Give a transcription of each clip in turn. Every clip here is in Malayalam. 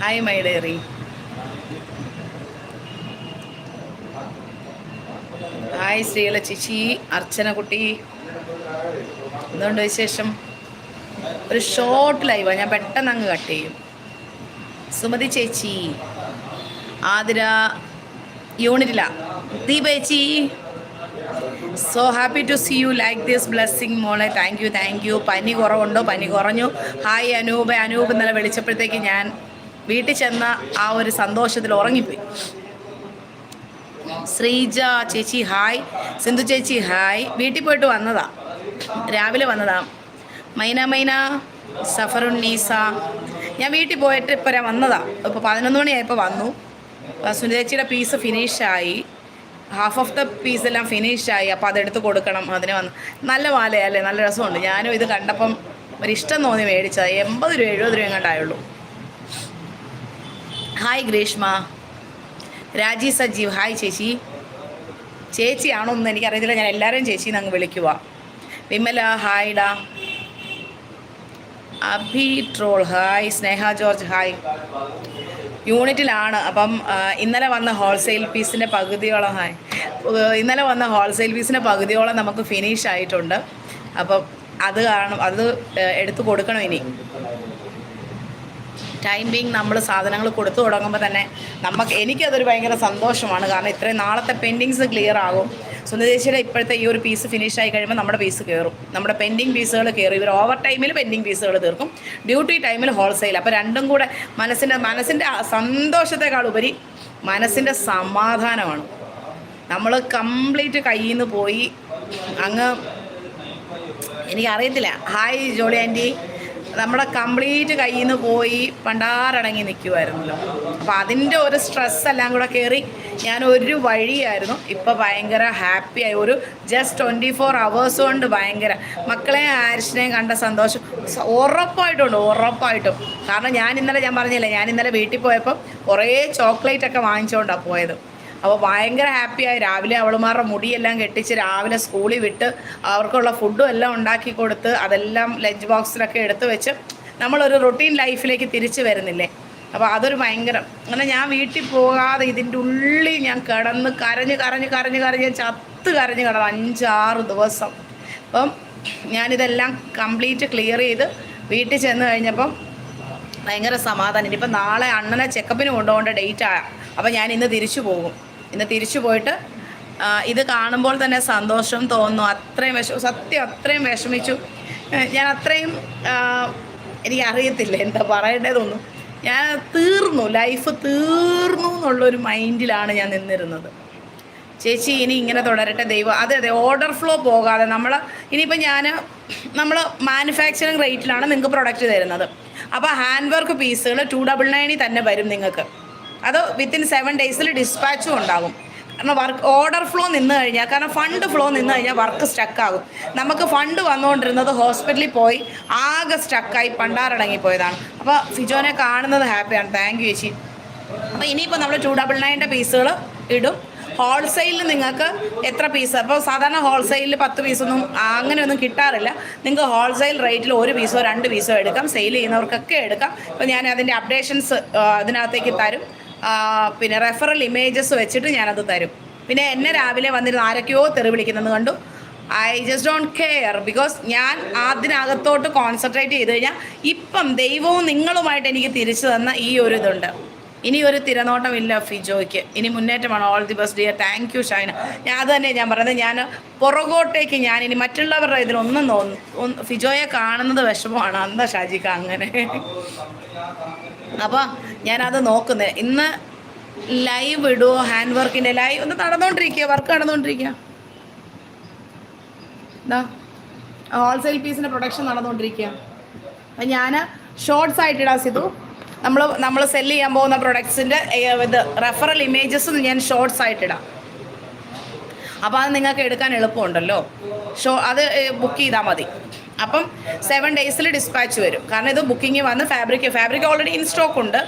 Hi my diary hi Sreela ചേച്ചി അർച്ചന കുട്ടി. എന്തുകൊണ്ട് വിശേഷം? ഒരു ഷോർട്ട് ലൈവാണ് ഞാൻ പെട്ടെന്ന് അങ്ങ് കട്ട് ചെയ്യും. സുമതി ചേച്ചി ആതിര യൂണിറ്റില. ദീപ ചേച്ചി so happy to see you like this blessing മോളെ. താങ്ക് യു താങ്ക് യു പനി കുറവുണ്ടോ? പനി കുറഞ്ഞു. ഹായ് അനൂപ്. അനൂപ് ഇന്നലെ വിളിച്ചപ്പോഴത്തേക്ക് ഞാൻ വീട്ടിൽ ചെന്ന ആ ഒരു സന്തോഷത്തിൽ ഉറങ്ങിപ്പോയി. ശ്രീജ ചേച്ചി ഹായ് സിന്ധു ചേച്ചി ഹായ് വീട്ടിൽ പോയിട്ട് വന്നതാ. രാവിലെ വന്നതാ. മൈന മൈന സഫറുന്നീസ ഞാൻ വീട്ടിൽ പോയിട്ട് ഇപ്പോൾ ഞാൻ വന്നതാ. ഇപ്പോൾ പതിനൊന്ന് മണിയായപ്പോൾ വന്നു. സുനിത ചേച്ചിയുടെ പീസ് ഫിനിഷായി ഹാഫ് ഓഫ് ദ പീസ് എല്ലാം ഫിനിഷായി അപ്പോൾ അതെടുത്ത് കൊടുക്കണം. അതിന് വന്ന് നല്ല മാലയല്ലേ? നല്ല രസമുണ്ട്. ഞാനും ഇത് കണ്ടപ്പം ഒരു ഇഷ്ടം തോന്നി മേടിച്ചത്. എൺപത് രൂപ എഴുപത് രൂപ എങ്ങോട്ടായുള്ളൂ ഹായ് ഗ്രീഷ്മ രാജി സജീവ്. ഹായ് ചേച്ചി. ചേച്ചിയാണോ എന്ന് എനിക്കറിയത്തില്ല. ഞാൻ എല്ലാവരെയും ചേച്ചി അങ്ങ് വിളിക്കുക Vimala ഹായ്ഡ. Abhi troll. Hi Sneha George. Hi യൂണിറ്റിലാണ്. അപ്പം ഇന്നലെ വന്ന ഹോൾസെയിൽ പീസിന്റെ പകുതിയോളം ഹായ്. ഇന്നലെ വന്ന ഹോൾസെയിൽ പീസിന്റെ പകുതിയോളം നമുക്ക് ഫിനിഷ് ആയിട്ടുണ്ട് അപ്പം അത് കാണും. അത് എടുത്ത് കൊടുക്കണം ഇനി. ടൈം ബീങ് നമ്മൾ സാധനങ്ങൾ കൊടുത്തു തുടങ്ങുമ്പോൾ തന്നെ നമുക്ക് എനിക്കതൊരു ഭയങ്കര സന്തോഷമാണ്. കാരണം ഇത്രയും നാളത്തെ പെൻഡിങ്സ് ക്ലിയർ ആകും. സുന്ദരേശ്വര ഇപ്പോഴത്തെ ഈ ഒരു പീസ് ഫിനിഷ് ആയി കഴിയുമ്പോൾ നമ്മുടെ പീസ് കയറും നമ്മുടെ പെൻഡിങ് പീസുകൾ കയറും ഇവർ ഓവർ ടൈമിൽ പെൻഡിങ് പീസുകൾ തീർക്കും. ഡ്യൂട്ടി ടൈമിൽ ഹോൾസെയിൽ അപ്പോൾ രണ്ടും കൂടെ മനസ്സിന്റെ മനസ്സിന്റെ സന്തോഷത്തെക്കാൾ ഉപരി മനസ്സിന്റെ സമാധാനമാണ്. നമ്മൾ കംപ്ലീറ്റ് കയ്യിൽ നിന്ന് പോയി അങ്ങ് എനിക്കറിയത്തില്ല. ഹായ് ജോളി ആന്റി നമ്മുടെ കംപ്ലീറ്റ് കയ്യിൽ നിന്ന് പോയി പണ്ടാറടങ്ങി നിൽക്കുമായിരുന്നല്ലോ അപ്പം അതിന്റെ ഒരു സ്ട്രെസ് എല്ലാം കൂടെ കയറി ഞാൻ ഒരു വഴിയായിരുന്നു. ഇപ്പോൾ ഭയങ്കര ഹാപ്പിയായി ഒരു ജസ്റ്റ് ട്വന്റി ഫോർ അവേഴ്സ് കൊണ്ട് ഭയങ്കര. മക്കളെ ആരിഷിനെയും കണ്ട സന്തോഷം. ഉറപ്പായിട്ടുണ്ട് ഉറപ്പായിട്ടും കാരണം ഞാൻ ഇന്നലെ ഞാൻ പറഞ്ഞില്ലേ ഞാൻ ഇന്നലെ വീട്ടിൽ പോയപ്പോൾ കുറേ ചോക്ലേറ്റ് ഒക്കെ വാങ്ങിച്ചുകൊണ്ടാണ് പോയത്. അപ്പോൾ ഭയങ്കര ഹാപ്പിയായി രാവിലെ അവളുമാരുടെ മുടിയെല്ലാം കെട്ടിച്ച് രാവിലെ സ്കൂളിൽ വിട്ട് അവർക്കുള്ള ഫുഡും എല്ലാം ഉണ്ടാക്കി കൊടുത്ത് അതെല്ലാം ലഞ്ച് ബോക്സിലൊക്കെ എടുത്തു വെച്ച് നമ്മളൊരു റൊട്ടീൻ ലൈഫിലേക്ക് തിരിച്ചു വരുന്നില്ലേ? അപ്പോൾ അതൊരു ഭയങ്കര അങ്ങനെ ഞാൻ വീട്ടിൽ പോകാതെ ഇതിന്റെ ഉള്ളിൽ ഞാൻ കിടന്ന് കരഞ്ഞ് കരഞ്ഞ് കരഞ്ഞ് കരഞ്ഞ് ചത്ത് കരഞ്ഞ് കിടന്നു. അഞ്ചാറ് ദിവസം. അപ്പം ഞാനിതെല്ലാം കംപ്ലീറ്റ് ക്ലിയർ ചെയ്ത് വീട്ടിൽ ചെന്ന് കഴിഞ്ഞപ്പം ഭയങ്കര സമാധാനം. ഇനിയിപ്പോൾ നാളെ അണ്ണനെ ചെക്കപ്പിന് കൊണ്ടുപോകേണ്ട ഡേറ്റ് ആ. അപ്പോൾ ഞാൻ ഇന്ന് തിരിച്ചു പോകും. ഇന്ന് തിരിച്ചു പോയിട്ട് ഇത് കാണുമ്പോൾ തന്നെ സന്തോഷം തോന്നുന്നു. അത്രയും വിഷമം സത്യം അത്രയും വിഷമിച്ചു. ഞാൻ അത്രയും എനിക്കറിയത്തില്ല എന്താ പറയേണ്ടതൊന്നും ഞാൻ തീർന്നു ലൈഫ് തീർന്നു എന്നുള്ളൊരു മൈൻഡിലാണ് ഞാൻ നിന്നിരുന്നത്. ചേച്ചി ഇനി ഇങ്ങനെ തുടരട്ടെ ദൈവം. അതെ അതെ ഓർഡർ ഫ്ലോ പോകാതെ നമ്മൾ ഇനിയിപ്പോൾ ഞാൻ നമ്മൾ മാനുഫാക്ചറിങ് റേറ്റിലാണ് നിങ്ങൾക്ക് പ്രൊഡക്റ്റ് തരുന്നത്. അപ്പോൾ ഹാൻഡ് വർക്ക് പീസുകൾ ടു ഡബിൾ നയനിൽ തന്നെ വരും നിങ്ങൾക്ക്. അത് വിത്തിൻ സെവൻ ഡേയ്സിൽ ഡിസ്പാച്ചും ഉണ്ടാകും. കാരണം വർക്ക് ഓർഡർ ഫ്ലോ നിന്ന് കഴിഞ്ഞാൽ കാരണം ഫണ്ട് ഫ്ലോ നിന്ന് കഴിഞ്ഞാൽ വർക്ക് സ്റ്റക്കാകും നമുക്ക് ഫണ്ട് വന്നുകൊണ്ടിരുന്നത് ഹോസ്പിറ്റലിൽ പോയി ആകെ സ്റ്റക്കായി പണ്ടാറടങ്ങിപ്പോയതാണ് അപ്പോൾ ഫിജോനെ കാണുന്നത് ഹാപ്പിയാണ് താങ്ക് യു ചേച്ചി. അപ്പോൾ ഇനിയിപ്പോൾ നമ്മൾ ടു ഡബിൾ നയന്റെ പീസുകൾ ഇടും. ഹോൾസെയിലിൽ നിങ്ങൾക്ക് എത്ര പീസ് അപ്പോൾ സാധാരണ ഹോൾസെയിലിൽ പത്ത് പീസൊന്നും അങ്ങനെയൊന്നും കിട്ടാറില്ല. നിങ്ങൾക്ക് ഹോൾസെയിൽ റേറ്റിൽ ഒരു പീസോ രണ്ട് പീസോ എടുക്കാം. സെയിൽ ചെയ്യുന്നവർക്കൊക്കെ എടുക്കാം. അപ്പോൾ ഞാൻ അതിന്റെ അപ്ഡേഷൻസ് അതിനകത്തേക്ക് തരും. പിന്നെ റെഫറൽ ഇമേജസ് വെച്ചിട്ട് ഞാനത് തരും. പിന്നെ എന്നെ രാവിലെ വന്നിരുന്ന് ആരൊക്കെയോ തെറി വിളിക്കുന്നത് കണ്ടു. I just don't care because ഞാൻ അതിനകത്തോട്ട് കോൺസെൻട്രേറ്റ് ചെയ്ത് കഴിഞ്ഞാൽ ഇപ്പം ദൈവവും നിങ്ങളുമായിട്ട് എനിക്ക് തിരിച്ചു തന്ന ഈ ഒരു ഇതുണ്ട്. ഇനി ഒരു തിരനോട്ടമില്ല ഫിജോയ്ക്ക്. ഇനി മുന്നേറ്റമാണ്. All the best dear thank you Shaina. ഞാൻ അത് തന്നെ ഞാൻ പറയുന്നത് ഞാൻ പുറകോട്ടേക്ക് ഞാൻ ഇനി മറ്റുള്ളവരുടെ ഇതിലൊന്നും തോന്നുന്നു ഫിജോയെ കാണുന്നത് വിഷമമാണ്. അന്താ ഷാജിക്ക് അങ്ങനെ. അപ്പോൾ ഞാനത് നോക്കുന്നത് ഇന്ന് ലൈവ് ഇടുമോ ഹാൻഡ് വർക്കിന്റെ ലൈവ് ഒന്ന് നടന്നുകൊണ്ടിരിക്കുക വർക്ക് നടന്നുകൊണ്ടിരിക്കുക എന്താ ഹോൾസെയിൽ പീസിന്റെ പ്രൊഡക്ഷൻ നടന്നുകൊണ്ടിരിക്കുക അപ്പം ഞാൻ ഷോർട്സ് ആയിട്ട് ഇടാം സിതു നമ്മൾ നമ്മൾ സെല്ല് ചെയ്യാൻ പോകുന്ന പ്രൊഡക്ട്സിന്റെ ഇത് റെഫറൽ ഇമേജസ് ഞാൻ ഷോർട്സ് ആയിട്ട് ഇടാം. അപ്പോൾ അത് നിങ്ങൾക്ക് എടുക്കാൻ എളുപ്പമുണ്ടല്ലോ. ഷോ അത് ബുക്ക് ചെയ്താൽ മതി. അപ്പം സെവൻ ഡേയ്സിൽ ഡിസ്പാച്ച് വരും. കാരണം ഇത് ബുക്കിംഗ് വന്ന് fabric fabric already in stock ഉണ്ട്.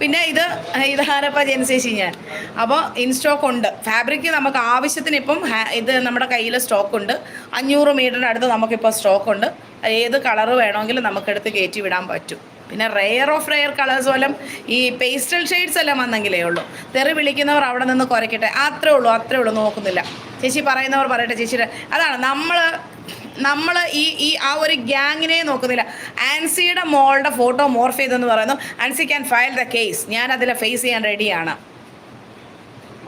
പിന്നെ ഇത് ഇതാരപ്പോൾ ജനിച്ചേച്ചി ഞാൻ. അപ്പോൾ ഇൻ സ്റ്റോക്ക് ഉണ്ട്. ഫാബ്രിക് നമുക്ക് ആവശ്യത്തിന് ഇപ്പം ഇത് നമ്മുടെ കയ്യിൽ സ്റ്റോക്ക് ഉണ്ട്. അഞ്ഞൂറ് മീറ്ററിന്റെ അടുത്ത് നമുക്കിപ്പോൾ സ്റ്റോക്ക് ഉണ്ട്. ഏത് കളറ് വേണമെങ്കിലും നമുക്കെടുത്ത് കയറ്റി വിടാൻ പറ്റും. പിന്നെ റെയർ ഓഫ് റെയർ കളേഴ്സ് പോലും ഈ പേസ്റ്റൽ ഷെയ്ഡ്സ് എല്ലാം വന്നെങ്കിലേ ഉള്ളൂ. തെറി വിളിക്കുന്നവർ അവിടെ നിന്ന് കുറയ്ക്കട്ടെ അത്രേ ഉള്ളൂ അത്രേ ഉള്ളൂ നോക്കുന്നില്ല. ചേച്ചി പറയുന്നവർ പറയട്ടെ ചേച്ചി അതാണ് നമ്മൾ നമ്മൾ ഈ ഈ ആ ഒരു ഗ്യാങ്ങിനെ നോക്കുന്നില്ല. ആൻസിയുടെ മോളുടെ ഫോട്ടോ മോർഫ് ചെയ്തെന്ന് പറയുന്നു. Ancy can file the case ഞാൻ അതിലെ ഫേസ് ചെയ്യാൻ റെഡിയാണ്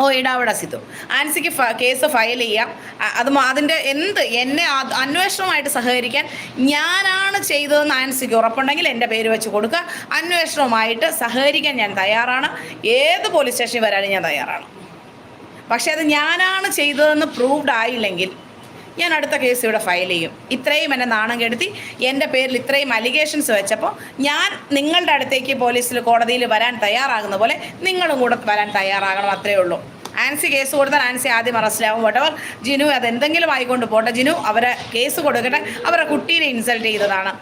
ഓ ഇടാവിടെ സിത്തു ആൻസിക്ക് കേസ് ഫയൽ ചെയ്യാം. അത് അതിന്റെ എന്ത് എന്നെ അന്വേഷണവുമായിട്ട് സഹകരിക്കാൻ ഞാനാണ് ചെയ്തതെന്ന് ആൻസിക്ക് ഉറപ്പുണ്ടെങ്കിൽ എന്റെ പേര് വെച്ച് കൊടുക്കുക. അന്വേഷണവുമായിട്ട് സഹകരിക്കാൻ ഞാൻ തയ്യാറാണ്. ഏത് പോലീസ് സ്റ്റേഷനിൽ വരാനും ഞാൻ തയ്യാറാണ്. പക്ഷേ അത് ഞാനാണ് ചെയ്തതെന്ന് പ്രൂവ്ഡ് ആയില്ലെങ്കിൽ ഞാൻ അടുത്ത കേസ് ഇവിടെ ഫയൽ ചെയ്യും. ഇത്രയും എന്നെ നാണം കെടുത്തി. എന്റെ പേരിൽ ഇത്രയും അലിഗേഷൻസ് വെച്ചപ്പോൾ ഞാൻ നിങ്ങളുടെ അടുത്തേക്ക് പോലീസിൽ കോടതിയിൽ വരാൻ തയ്യാറാകുന്ന പോലെ നിങ്ങളും കൂടെ വരാൻ തയ്യാറാകണം അത്രയേ ഉള്ളൂ. ആൻസി കേസ് കൊടുത്താൽ ആൻസി ആദ്യം അറസ്റ്റിലാവും വട്ടവർ ജിനു അതെന്തെങ്കിലും ആയിക്കൊണ്ട് പോട്ടെ. ജിനു അവരെ കേസ് കൊടുക്കട്ടെ. അവരുടെ കുട്ടീനെ ഇൻസൾട്ട് ചെയ്തതാണ്.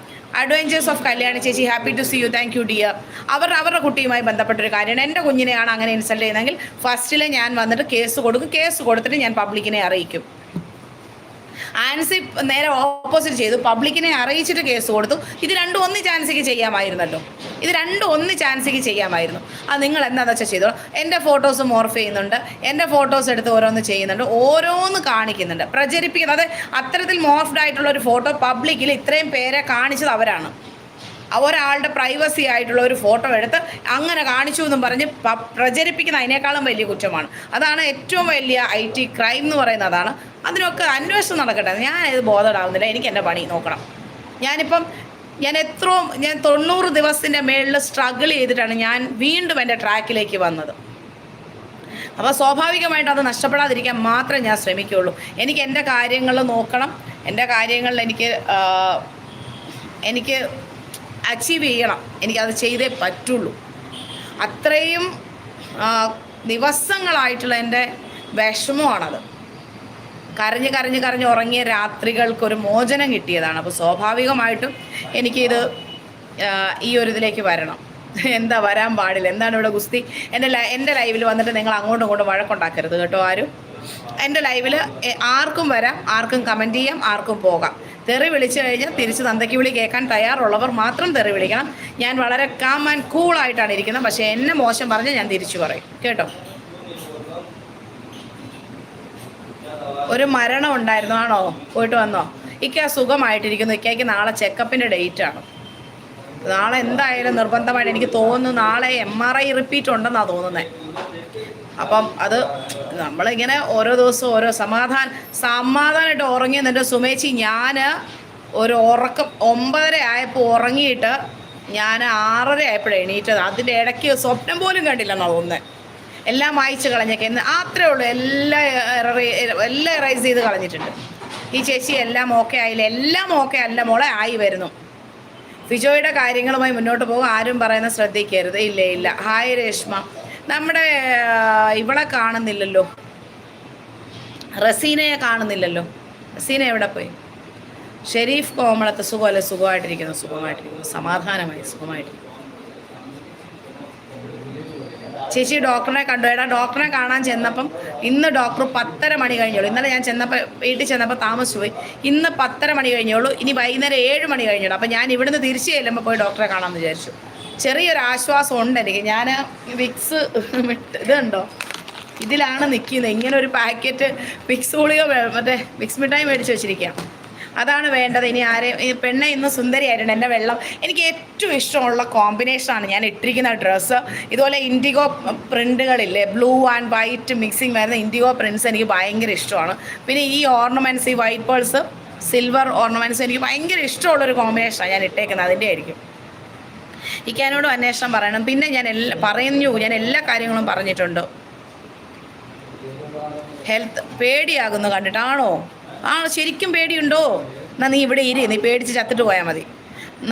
അഡ്വഞ്ചേഴ്സ് ഓഫ് കല്യാണി ചേച്ചി happy to see you thank you dear അവർ അവരുടെ കുട്ടിയുമായി ബന്ധപ്പെട്ടൊരു കാര്യമാണ്. എന്റെ കുഞ്ഞിനെയാണ് അങ്ങനെ ഇൻസൾട്ട് ചെയ്യുന്നതെങ്കിൽ ഫസ്റ്റിൽ ഞാൻ വന്നിട്ട് കേസ് കൊടുക്കും. കേസ് കൊടുത്തിട്ട് ഞാൻ പബ്ലിക്കിനെ അറിയിക്കും. ആൻസി നേരെ ഓപ്പോസിറ്റ് ചെയ്തു. പബ്ലിക്കിനെ അറിയിച്ചിട്ട് കേസ് കൊടുത്തു. ഇത് രണ്ടും ഒന്ന് ചാൻസിക്ക് ചെയ്യാമായിരുന്നല്ലോ. ഇത് രണ്ടും ഒന്ന് ചാൻസിക്ക് ചെയ്യാമായിരുന്നു. അത് നിങ്ങൾ എന്താണെന്ന് വെച്ചാൽ ചെയ്തോ എന്റെ ഫോട്ടോസ് മോർഫ് ചെയ്യുന്നുണ്ട്. എന്റെ ഫോട്ടോസ് എടുത്ത് ഓരോന്ന് ചെയ്യുന്നുണ്ട്. ഓരോന്ന് കാണിക്കുന്നുണ്ട്. പ്രചരിപ്പിക്കുന്നത് അത് അത്തരത്തിൽ മോർഫ്ഡ് ആയിട്ടുള്ള ഒരു ഫോട്ടോ പബ്ലിക്കിൽ ഇത്രയും പേരെ കാണിച്ചത് അവരാണ്. ഒരാളുടെ പ്രൈവസി ആയിട്ടുള്ള ഒരു ഫോട്ടോ എടുത്ത് അങ്ങനെ കാണിച്ചു എന്നും പറഞ്ഞ് പ്രചരിപ്പിക്കുന്ന അതിനേക്കാളും വലിയ കുറ്റമാണ്. അതാണ് ഏറ്റവും വലിയ ഐ ടി ക്രൈം എന്ന് പറയുന്നത് അതാണ് അതിനൊക്കെ അന്വേഷണം നടക്കട്ടെ. ഞാൻ ഇത് ബോധടാവുന്നില്ല. എനിക്ക് എന്റെ പണി നോക്കണം. ഞാനിപ്പം ഞാൻ എത്രയും ഞാൻ തൊണ്ണൂറ് ദിവസത്തിന്റെ മേളിൽ സ്ട്രഗിൾ ചെയ്തിട്ടാണ് ഞാൻ വീണ്ടും എന്റെ ട്രാക്കിലേക്ക് വന്നത്. അപ്പോൾ സ്വാഭാവികമായിട്ട് അത് നഷ്ടപ്പെടാതിരിക്കാൻ മാത്രമേ ഞാൻ ശ്രമിക്കുകയുള്ളൂ. എനിക്ക് എന്റെ കാര്യങ്ങൾ നോക്കണം. എന്റെ കാര്യങ്ങളിൽ എനിക്ക് എനിക്ക് അച്ചീവ് ചെയ്യണം. എനിക്കത് ചെയ്തേ പറ്റുള്ളൂ. അത്രയും ദിവസങ്ങളായിട്ടുള്ള എന്റെ വിഷമമാണത്. കരഞ്ഞ് കരഞ്ഞ് കരഞ്ഞ് ഉറങ്ങിയ രാത്രികൾക്കൊരു മോചനം കിട്ടിയതാണ്. അപ്പോൾ സ്വാഭാവികമായിട്ടും എനിക്കിത് ഈ ഒരു ഇതിലേക്ക് വരണം. എന്താ വരാൻ പാടില്ല. എന്താണ് ഇവിടെ ഗുസ്തി? എന്റെ എന്റെ ലൈവിൽ വന്നിട്ട് നിങ്ങൾ അങ്ങോട്ടും ഇങ്ങോട്ടും വഴക്കുണ്ടാക്കരുത് കേട്ടോ ആരും. എന്റെ ലൈവിൽ ആർക്കും വരാം ആർക്കും കമന്റ് ചെയ്യാം ആർക്കും പോകാം. തെറി വിളിച്ചു കഴിഞ്ഞാൽ തിരിച്ച് തന്തയ്ക്ക് വിളി കേൾക്കാൻ തയ്യാറുള്ളവർ മാത്രം തെറി വിളിക്കണം. ഞാൻ വളരെ കാം ആൻഡ് കൂളായിട്ടാണ് ഇരിക്കുന്നത്. പക്ഷേ എന്നെ മോശം പറഞ്ഞ് ഞാൻ തിരിച്ചു പറയും. കേട്ടോ? ഒരു മരണം ഉണ്ടായിരുന്നു. ആണോ? പോയിട്ട് വന്നോ? ഇക്ക സുഖമായിട്ടിരിക്കുന്നു. ഇക്കയ്ക്ക് നാളെ ചെക്കപ്പിന്റെ ഡേറ്റ് ആണ്. നാളെ എന്തായാലും നിർബന്ധമായിട്ട് എനിക്ക് തോന്നുന്നു. നാളെ എം ആർ ഐ റിപ്പീറ്റ് ഉണ്ടെന്നാണ് തോന്നുന്നത് അപ്പം അത് നമ്മളിങ്ങനെ ഓരോ ദിവസവും ഓരോ സമാധാനം സമാധാനമായിട്ട് ഉറങ്ങി എന്നിട്ട് സുമേച്ചി ഞാൻ ഒരു ഉറക്കം ഒമ്പതര ആയപ്പോൾ ഉറങ്ങിയിട്ട് ഞാൻ ആറര ആയപ്പോഴേ എണീറ്റത്. അതിന്റെ ഇടയ്ക്ക് സ്വപ്നം പോലും കണ്ടില്ലെന്നാണ് തോന്നുന്നത് എല്ലാം വായിച്ച് കളഞ്ഞേക്കെ. എന്ന് അത്രേ ഉള്ളൂ. എല്ലാം എല്ലാം എറൈസ് ചെയ്ത് കളഞ്ഞിട്ടുണ്ട്. ഈ ചേച്ചി എല്ലാം ഓക്കെ ആയില്ല? എല്ലാം ഓക്കെ അല്ല മോളെ ആയി വരുന്നു. ഫിജോയുടെ കാര്യങ്ങളുമായി മുന്നോട്ട് പോകും ആരും പറയുന്ന ശ്രദ്ധിക്കരുത്. ഇല്ല ഇല്ല. ഹായ് രേഷ്മ. നമ്മുടെ ഇവളെ കാണുന്നില്ലല്ലോ. റസീനയെ കാണുന്നില്ലല്ലോ. റസീന എവിടെ പോയി? ഷെരീഫ് കോമളത്തെ സുഖമല്ല? സുഖമായിട്ടിരിക്കുന്നു സുഖമായിട്ടിരിക്കുന്നു. സമാധാനമായി സുഖമായിട്ടിരിക്കുന്നു. ചേച്ചി ഡോക്ടറിനെ കണ്ടു. എടാ ഡോക്ടറിനെ കാണാൻ ചെന്നപ്പം ഇന്ന് ഡോക്ടർ പത്തര മണി കഴിഞ്ഞോളൂ. ഇന്നലെ ഞാൻ ചെന്നപ്പോൾ വീട്ടിൽ ചെന്നപ്പോൾ താമസിച്ചു പോയി. ഇന്ന് പത്തര മണി കഴിഞ്ഞോളൂ. ഇനി വൈകുന്നേരം ഏഴ് മണി കഴിഞ്ഞോളൂ. അപ്പം ഞാൻ ഇവിടുന്ന് തിരിച്ചു ചെല്ലുമ്പോൾ പോയി ഡോക്ടറെ കാണാമെന്ന് വിചാരിച്ചു. ചെറിയൊരു ആശ്വാസം ഉണ്ട് എനിക്ക് ഞാൻ വിക്സ് ഇതുണ്ടോ ഇതിലാണ് നിൽക്കുന്നത് ഇങ്ങനെ ഒരു പാക്കറ്റ് വിക്സ് ഗുളിക മറ്റേ വിക്സ് മിഠായി മേടിച്ച് വെച്ചിരിക്കുക അതാണ് വേണ്ടത്. ഇനി ആരെയും ഈ പെണ്ണെ ഇന്ന് സുന്ദരിയായിട്ടുണ്ട്. എന്റെ വെള്ളം എനിക്ക് ഏറ്റവും ഇഷ്ടമുള്ള കോമ്പിനേഷനാണ് ഞാൻ ഇട്ടിരിക്കുന്ന ഡ്രസ്സ്. ഇതുപോലെ ഇൻഡിഗോ പ്രിന്റുകളില്ലേ ബ്ലൂ ആൻഡ് വൈറ്റ് മിക്സിങ് വരുന്ന ഇൻഡിഗോ പ്രിന്റ്സ് എനിക്ക് ഭയങ്കര ഇഷ്ടമാണ്. പിന്നെ ഈ ഓർണമെന്റ്സ് ഈ വൈറ്റ് പേൾസ് സിൽവർ ഓർണമെന്റ്സ് എനിക്ക് ഭയങ്കര ഇഷ്ടമുള്ളൊരു കോമ്പിനേഷനാണ് ഞാൻ ഇട്ടേക്കുന്നത്. അതിന്റെ ആയിരിക്കും. ഇക്കാനോടും അന്വേഷണം പറയണം. പിന്നെ ഞാൻ എല്ലാ പറഞ്ഞു ഞാൻ എല്ലാ കാര്യങ്ങളും പറഞ്ഞിട്ടുണ്ട്. ഹെൽത്ത് പേടിയാകുന്നു കണ്ടിട്ടാണോ? ആണോ ശരിക്കും പേടിയുണ്ടോ? എന്നാൽ നീ ഇവിടെ ഇരി നീ പേടിച്ച് ചത്തിട്ട് പോയാൽ മതി.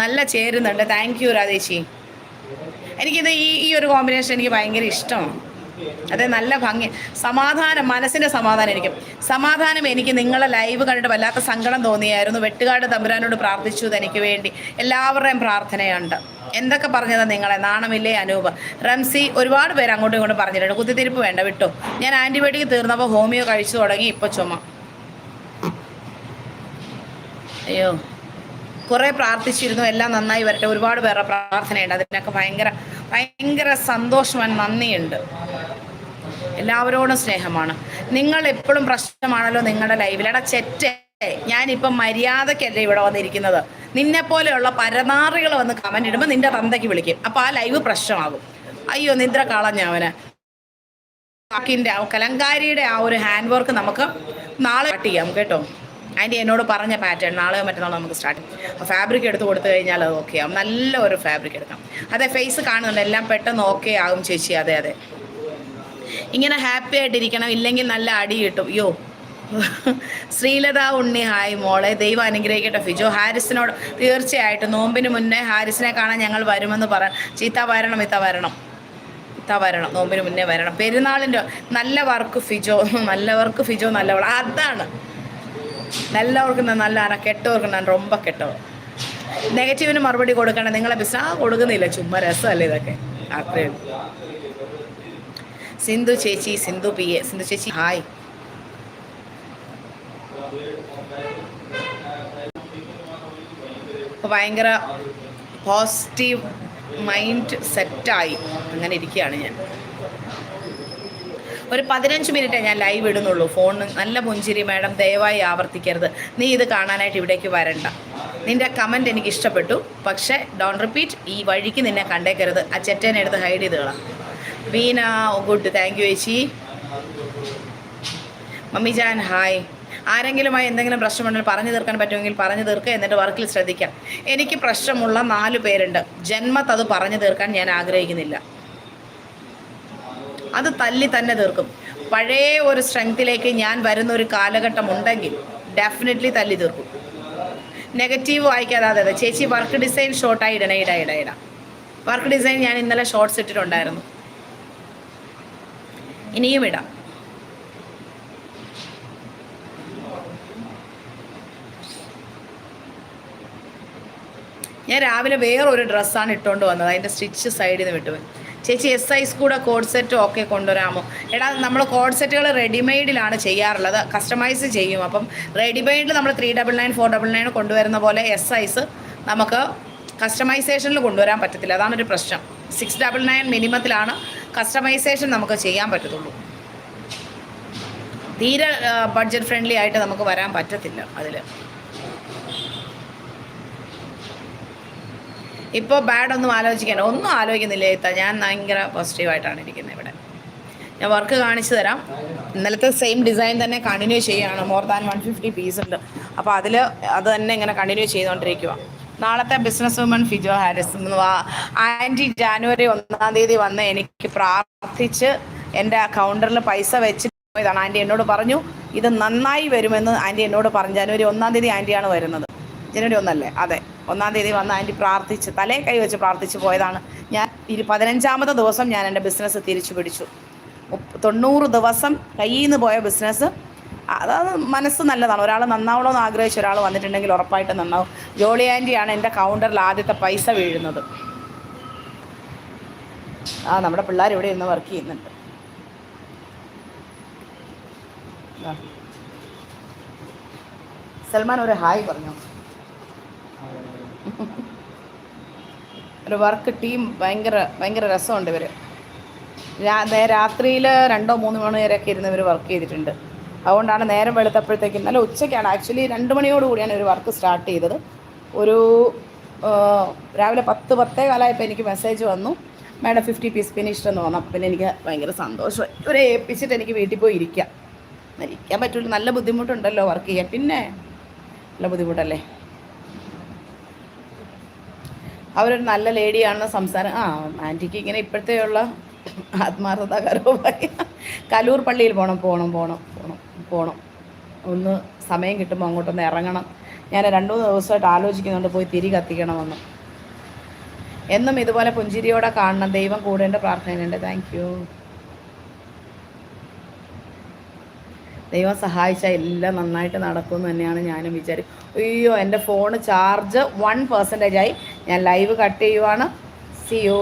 നല്ല ചേരുന്നുണ്ട്. താങ്ക് യു രാധേശി എനിക്കിത് ഈ ഈ ഒരു കോമ്പിനേഷൻ എനിക്ക് ഭയങ്കര ഇഷ്ടമാണ് അതെ നല്ല ഭംഗി. സമാധാനം മനസ്സിന്റെ സമാധാനം എനിക്ക്. സമാധാനം എനിക്ക് നിങ്ങളെ ലൈവ് കണ്ടിട്ട് വല്ലാത്ത സങ്കടം തോന്നിയായിരുന്നു. വെട്ടുകാട് തമ്പുരാനോട് പ്രാർത്ഥിച്ചു എനിക്ക് വേണ്ടി. എല്ലാവരുടെയും പ്രാർത്ഥനയുണ്ട്. എന്തൊക്കെ പറഞ്ഞതാ നിങ്ങളെ? നാണമില്ലേ അനൂപ്? റംസി ഒരുപാട് പേര് അങ്ങോട്ടും ഇങ്ങോട്ടും പറഞ്ഞിട്ടുണ്ട്. കുത്തിത്തിരിപ്പ് വേണ്ട വിട്ടു. ഞാൻ ആന്റിബയോട്ടിക് തീർന്നപ്പോൾ ഹോമിയോ കഴിച്ചു തുടങ്ങി ഇപ്പോൾ ചുമ. അയ്യോ. കുറേ പ്രാർത്ഥിച്ചിരുന്നു. എല്ലാം നന്നായി വരട്ടെ. ഒരുപാട് പേരുടെ പ്രാർത്ഥനയുണ്ട്. അതിനൊക്കെ ഭയങ്കര ഭയങ്കര സന്തോഷമാണ് നന്ദിയുണ്ട്. എല്ലാവരോടും സ്നേഹമാണ്. നിങ്ങൾ എപ്പോഴും പ്രശ്നമാണല്ലോ നിങ്ങളുടെ ലൈഫിൽ എടാ ചെറ്റ ഞാനിപ്പം മര്യാദക്കല്ലേ ഇവിടെ വന്നിരിക്കുന്നത്. നിന്നെ പോലെയുള്ള പരനാറികൾ വന്ന് കമന്റ് ഇടുമ്പോൾ നിന്റെ തന്തയ്ക്ക് വിളിക്കും. അപ്പോൾ ആ ലൈവ് പ്രശ്നമാകും. അയ്യോ നിദ്ര കളഞ്ഞവന് ബാക്കിന്റെ ആ കലങ്കാരിയുടെ ആ ഒരു ഹാൻഡ് വർക്ക് നമുക്ക് നാളെ ചെയ്യാം കേട്ടോ. ആന്റി എന്നോട് പറഞ്ഞ പാറ്റേൺ നാളെ മറ്റന്നാൾ നമുക്ക് സ്റ്റാർട്ട് ചെയ്യാം. ഫാബ്രിക് എടുത്ത് കൊടുത്തു കഴിഞ്ഞാൽ അത് ഓക്കെ ആവും. നല്ല ഒരു ഫാബ്രിക് എടുക്കാം. അതെ ഫേസ് കാണുന്നുണ്ട്. എല്ലാം പെട്ടെന്ന് ഓക്കെ ആകും ചേച്ചി. അതെ അതെ. ഇങ്ങനെ ഹാപ്പി ആയിട്ടിരിക്കണം ഇല്ലെങ്കിൽ നല്ല അടി കിട്ടും. യോ ശ്രീലത ഉണ്ണി ഹായ് മോളെ ദൈവം അനുഗ്രഹിക്കട്ടെ. ഫിജോ ഹാരിസിനോട് തീർച്ചയായിട്ടും നോമ്പിന് മുന്നേ ഹാരിസിനെ കാണാൻ ഞങ്ങൾ വരുമെന്ന് പറ ചീത്ത വരണം ഇത്ത വരണം. ഇത്ത വരണം നോമ്പിന് മുന്നേ വരണം. പെരുന്നാളിന്റെ നല്ല വർക്ക് ഫിജോ നല്ല വർക്ക് ഫിജോ നല്ലവൾ അതാണ്. നല്ലവർക്ക് നല്ലതാണ് കെട്ടവർക്ക് ഞാൻ റൊമ്പ കെട്ടവർ നെഗറ്റീവിന് മറുപടി കൊടുക്കണം നിങ്ങളെ ബിസിനസ് കൊടുക്കുന്നില്ല. ചുമ്മാ രസമല്ലേ ഇതൊക്കെ. അത്രയും സിന്ധു ചേച്ചി സിന്ധു പി എ സിന്ധു ചേച്ചി ഹായ്. ഭയങ്കര പോസിറ്റീവ് മൈൻഡ് സെറ്റായി അങ്ങനെ ഇരിക്കുകയാണ് ഞാൻ. ഒരു പതിനഞ്ച് മിനിറ്റേ ഞാൻ ലൈവ് ഇടുന്നുള്ളൂ. ഫോൺ നല്ല പുഞ്ചിരി മാഡം ദയവായി ആവർത്തിക്കരുത്. നീ ഇത് കാണാനായിട്ട് ഇവിടേക്ക് വരണ്ട. നിന്റെ കമന്റ് എനിക്ക് ഇഷ്ടപ്പെട്ടു. പക്ഷേ ഡോൺ റിപ്പീറ്റ് ഈ വഴിക്ക് നിന്നെ കണ്ടേക്കരുത്. ആ ചെറ്റേനെടുത്ത് ഹൈഡ് ചെയ്ത് കളാം വീന ഗുഡ് താങ്ക് യു ചേച്ചി മമ്മി ജാൻ ഹായ് ആരെങ്കിലുമായി എന്തെങ്കിലും പ്രശ്നമുണ്ടെങ്കിൽ പറഞ്ഞു തീർക്കാൻ പറ്റുമെങ്കിൽ പറഞ്ഞു തീർക്കുക എന്നിട്ട് വർക്കിൽ ശ്രദ്ധിക്കാം. എനിക്ക് പ്രശ്നമുള്ള നാല് പേരുണ്ട്. ജന്മത്ത് അത് പറഞ്ഞു തീർക്കാൻ ഞാൻ ആഗ്രഹിക്കുന്നില്ല. അത് തല്ലി തന്നെ തീർക്കും. പഴയ ഒരു സ്ട്രെങ്ത്തിലേക്ക് ഞാൻ വരുന്ന ഒരു കാലഘട്ടം ഉണ്ടെങ്കിൽ ഡെഫിനറ്റ്ലി തല്ലി തീർക്കും. നെഗറ്റീവ് വായിക്കാതെ ചേച്ചി വർക്ക് ഡിസൈൻ ഷോർട്ടായി ഇടണേ ഇടാ ഇട ഇട. വർക്ക് ഡിസൈൻ ഞാൻ ഇന്നലെ ഷോർട്ട്സ് ഇട്ടിട്ടുണ്ടായിരുന്നു. ഇനിയും ഇടാം. ഞാൻ രാവിലെ വേറൊരു ഡ്രസ്സാണ് ഇട്ടുകൊണ്ട് വന്നത്. അതിന്റെ സ്റ്റിച്ച് സൈഡിൽ നിന്ന് വിട്ടുപോയി ചേച്ചി എസ് സൈസ് കൂടെ കോഡ് സെറ്റും ഒക്കെ കൊണ്ടുവരാമോ? എടാ നമ്മൾ കോഡ് സെറ്റുകൾ റെഡിമെയ്ഡിലാണ് ചെയ്യാറുള്ളത്. കസ്റ്റമൈസ് ചെയ്യും. അപ്പം റെഡിമെയ്ഡിൽ നമ്മൾ three double nine four double nine കൊണ്ടുവരുന്ന പോലെ എസ് സൈസ് നമുക്ക് കസ്റ്റമൈസേഷനിൽ കൊണ്ടുവരാൻ പറ്റത്തില്ല. അതാണൊരു പ്രശ്നം. സിക്സ് ഡബിൾ നയൻ മിനിമത്തിലാണ് കസ്റ്റമൈസേഷൻ നമുക്ക് ചെയ്യാൻ പറ്റത്തുള്ളൂ. തീരെ ബഡ്ജറ്റ് ഫ്രണ്ട്ലി ആയിട്ട് നമുക്ക് വരാൻ പറ്റത്തില്ല അതിൽ ഇപ്പോൾ ബാഡ് ഒന്നും ആലോചിക്കാൻ ഒന്നും ആലോചിക്കുന്നില്ല ഇത്ത? ഞാൻ ഭയങ്കര പോസിറ്റീവായിട്ടാണ് ഇരിക്കുന്നത് ഇവിടെ. ഞാൻ വർക്ക് കാണിച്ചു തരാം. ഇന്നലത്തെ സെയിം ഡിസൈൻ തന്നെ കണ്ടിന്യൂ ചെയ്യുകയാണ് more than one fifty piece ഉണ്ട്. അപ്പോൾ അതിൽ അത് തന്നെ ഇങ്ങനെ കണ്ടിന്യൂ ചെയ്തുകൊണ്ടിരിക്കുക നാളത്തെ business woman Fijo Harris aunty January ഒന്നാം തീയതി വന്ന് എനിക്ക് പ്രാർത്ഥിച്ച് എന്റെ അക്കൗണ്ടറിൽ പൈസ വെച്ച് പോയതാണ്. ആന്റി എന്നോട് പറഞ്ഞു ഇത് നന്നായി വരുമെന്ന് ആന്റി എന്നോട് പറഞ്ഞു. ജനുവരി ഒന്നാം തീയതി ആന്റിയാണ് വരുന്നത്. ജനുവരി ഒന്നല്ലേ? അതെ. ഒന്നാം തീയതി വന്ന് ആന്റി പ്രാർത്ഥിച്ച് തലേ കൈ വെച്ച് പ്രാർത്ഥിച്ച് പോയതാണ്. ഞാൻ ഇരു പതിനഞ്ചാമത്തെ ദിവസം ഞാൻ എന്റെ ബിസിനസ് തിരിച്ചു പിടിച്ചു. തൊണ്ണൂറ് ദിവസം കയ്യിൽ നിന്ന് പോയ ബിസിനസ് അത് മനസ്സ് നല്ലതാണ്. ഒരാൾ നന്നാവണമെന്ന് ആഗ്രഹിച്ച ഒരാൾ വന്നിട്ടുണ്ടെങ്കിൽ ഉറപ്പായിട്ട് നന്നാവും. ജോളി ആന്റിയാണ് എന്റെ കൗണ്ടറിൽ ആദ്യത്തെ പൈസ വീഴുന്നത്. ആ നമ്മുടെ പിള്ളേർ ഇവിടെ ഇരുന്ന് വർക്ക് ചെയ്യുന്നുണ്ട്. സൽമാൻ ഒരു ഹായ് പറഞ്ഞു? ഒരു വർക്ക് ടീം ഭയങ്കര ഭയങ്കര രസമുണ്ട് ഇവർ രാത്രിയിൽ രണ്ടോ മൂന്ന് മണി വരെയൊക്കെ ഇരുന്ന് ഇവർ വർക്ക് ചെയ്തിട്ടുണ്ട്. അതുകൊണ്ടാണ് നേരം വെളുത്തപ്പോഴത്തേക്കും നല്ല ഉച്ചയ്ക്കാണ്. ആക്ച്വലി രണ്ട് മണിയോട് കൂടിയാണ് ഒരു വർക്ക് സ്റ്റാർട്ട് ചെയ്തത്. ഒരു രാവിലെ പത്ത് പത്തേ കാലമായപ്പോൾ എനിക്ക് മെസ്സേജ് വന്നു. മാഡം ഫിഫ്റ്റി പീസ് ഫിനിഷ്ഡ് എന്ന് പറഞ്ഞു. പിന്നെ എനിക്ക് ഭയങ്കര സന്തോഷമായി. ഇവരെ ഏൽപ്പിച്ചിട്ട് എനിക്ക് വീട്ടിൽ പോയി ഇരിക്കാം. ഇരിക്കാൻ പറ്റില്ല നല്ല ബുദ്ധിമുട്ടുണ്ടല്ലോ വർക്ക് ചെയ്യാൻ. പിന്നെ നല്ല ബുദ്ധിമുട്ടല്ലേ? അവരൊരു നല്ല ലേഡിയാണെന്ന് സംസാരം. ആ ആന്റിക്ക് ഇങ്ങനെ ഇപ്പോഴത്തെയുള്ള ആത്മാർത്ഥത കരവുമായി കലൂർ പള്ളിയിൽ പോകണം പോകണം പോകണം പോകണം പോകണം ഒന്ന് സമയം കിട്ടുമ്പോൾ അങ്ങോട്ടൊന്ന് ഇറങ്ങണം. ഞാൻ രണ്ട് മൂന്ന് ദിവസമായിട്ട് ആലോചിക്കുന്നുണ്ട് പോയി തിരി കത്തിക്കണമെന്ന്. എന്നും ഇതുപോലെ പുഞ്ചിരിയോടെ കാണണം. ദൈവം കൂടേണ്ട പ്രാർത്ഥനയുണ്ട് താങ്ക് യു ദൈവം സഹായിച്ചാൽ എല്ലാം നന്നായിട്ട് നടക്കുമെന്ന് തന്നെയാണ് ഞാനും വിചാരിക്കും. അയ്യോ എന്റെ ഫോണ് ചാർജ് വൺ പെർസെന്റേജ് ആയി. ഞാൻ ലൈവ് കട്ട് ചെയ്യുവാണ്. See you